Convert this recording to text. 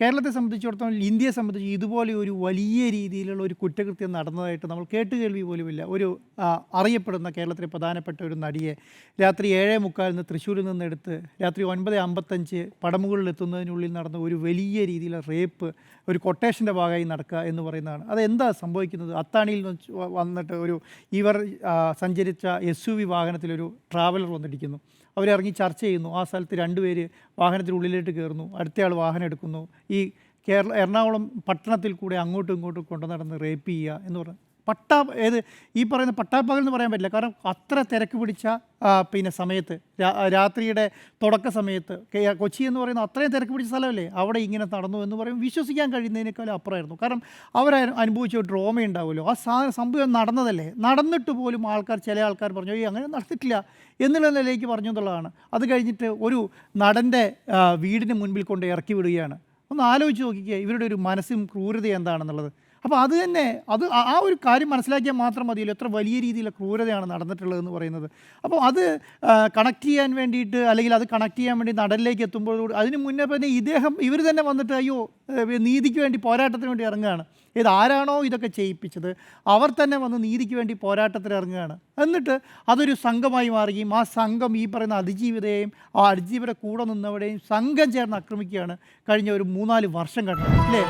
കേരളത്തെ സംബന്ധിച്ചിടത്തോളം ഇന്ത്യയെ സംബന്ധിച്ച് ഇതുപോലെ ഒരു വലിയ രീതിയിലുള്ള ഒരു കുറ്റകൃത്യം നടന്നതായിട്ട് നമ്മൾ കേട്ടുകേൾവി പോലുമില്ല. ഒരു അറിയപ്പെടുന്ന കേരളത്തിലെ പ്രധാനപ്പെട്ട ഒരു നടിയെ രാത്രി ഏഴേ മുക്കാലിന് തൃശ്ശൂരിൽ നിന്നെടുത്ത് രാത്രി ഒൻപത് അമ്പത്തഞ്ച് പടമുകളിൽ എത്തുന്നതിനുള്ളിൽ നടന്ന ഒരു വലിയ രീതിയിലുള്ള റേപ്പ് ഒരു കൊട്ടേഷന്റെ ഭാഗമായി നടക്കുക എന്ന് പറയുന്നതാണ്. അതെന്താ സംഭവിക്കുന്നത്? അത്താണിയിൽ നിന്ന് വന്നിട്ട് ഒരു ഇവർ സഞ്ചരിച്ച എസ് യു വി വാഹനത്തിലൊരു ട്രാവലർ വന്നിരിക്കുന്നു. അവരിറങ്ങി ചർച്ച ചെയ്യുന്നു. ആ സ്ഥലത്ത് രണ്ടുപേര് വാഹനത്തിനുള്ളിലേക്ക് കയറുന്നു. അടുത്തയാൾ വാഹനം എടുക്കുന്നു. ഈ കേരള എറണാകുളം പട്ടണത്തിൽ കൂടെ അങ്ങോട്ടും ഇങ്ങോട്ടും കൊണ്ടുനടന്ന് റേപ്പ് ചെയ്യുക എന്ന് പറഞ്ഞു. പട്ടാ ഏത് ഈ പറയുന്ന പട്ടാപ്പകൽ എന്ന് പറയാൻ പറ്റില്ല. കാരണം അത്ര തിരക്ക് പിടിച്ച പിന്നെ സമയത്ത് രാത്രിയുടെ തുടക്ക സമയത്ത് കൊച്ചി എന്ന് പറയുന്ന അത്രയും തിരക്ക് പിടിച്ച സ്ഥലമല്ലേ? അവിടെ ഇങ്ങനെ നടന്നു എന്ന് പറയും വിശ്വസിക്കാൻ കഴിയുന്നതിനേക്കാളും അപ്പുറമായിരുന്നു. കാരണം അവർ അനുഭവിച്ച ഒരു ഡ്രോമ ഉണ്ടാവുമല്ലോ. ആ സാ സംഭവം നടന്നതല്ലേ? നടന്നിട്ട് പോലും ആൾക്കാർ ചില ആൾക്കാർ പറഞ്ഞു ഈ അങ്ങനെ നടന്നിട്ടില്ല. എന്നുള്ള നിലയിലേക്ക് പറഞ്ഞു എന്നുള്ളതാണ്. അത് കഴിഞ്ഞിട്ട് ഒരു നടന്റെ വീടിന് മുൻപിൽ കൊണ്ട് ഇറക്കി വിടുകയാണ്. ഒന്ന് ആലോചിച്ച് നോക്കിക്കുക ഇവരുടെ ഒരു മനസ്സും ക്രൂരത എന്താണെന്നുള്ളത്. അപ്പോൾ അത് തന്നെ അത് ആ- ഒരു കാര്യം മനസ്സിലാക്കിയാൽ മാത്രം മതിയല്ലോ എത്ര വലിയ രീതിയിലുള്ള ക്രൂരതയാണ് നടന്നിട്ടുള്ളതെന്ന് പറയുന്നത്. അപ്പോൾ അത് കണക്ട് ചെയ്യാൻ വേണ്ടിയിട്ട് അല്ലെങ്കിൽ അത് കണക്ട് ചെയ്യാൻ വേണ്ടി നടലിലേക്ക് എത്തുമ്പോഴോട് അതിന് മുന്നേ തന്നെ ഇദ്ദേഹം ഇവർ തന്നെ വന്നിട്ട് അയ്യോ നീതിക്ക് വേണ്ടി പോരാട്ടത്തിന് വേണ്ടി ഇറങ്ങുകയാണ്. ഇത് ആരാണോ ഇതൊക്കെ ചെയ്യിപ്പിച്ചത് അവർ തന്നെ വന്ന് നീതിക്ക് വേണ്ടി പോരാട്ടത്തിന് ഇറങ്ങുകയാണ്. എന്നിട്ട് അതൊരു സംഘമായി മാറുകയും ആ സംഘം ഈ പറയുന്ന അതിജീവിതയെയും ആ അതിജീവിത കൂടെ നിന്നവരെയും സംഘം ചേർന്ന് ആക്രമിക്കുകയാണ് കഴിഞ്ഞ ഒരു മൂന്നാൽ വർഷം കണ്ടത് അല്ലേ?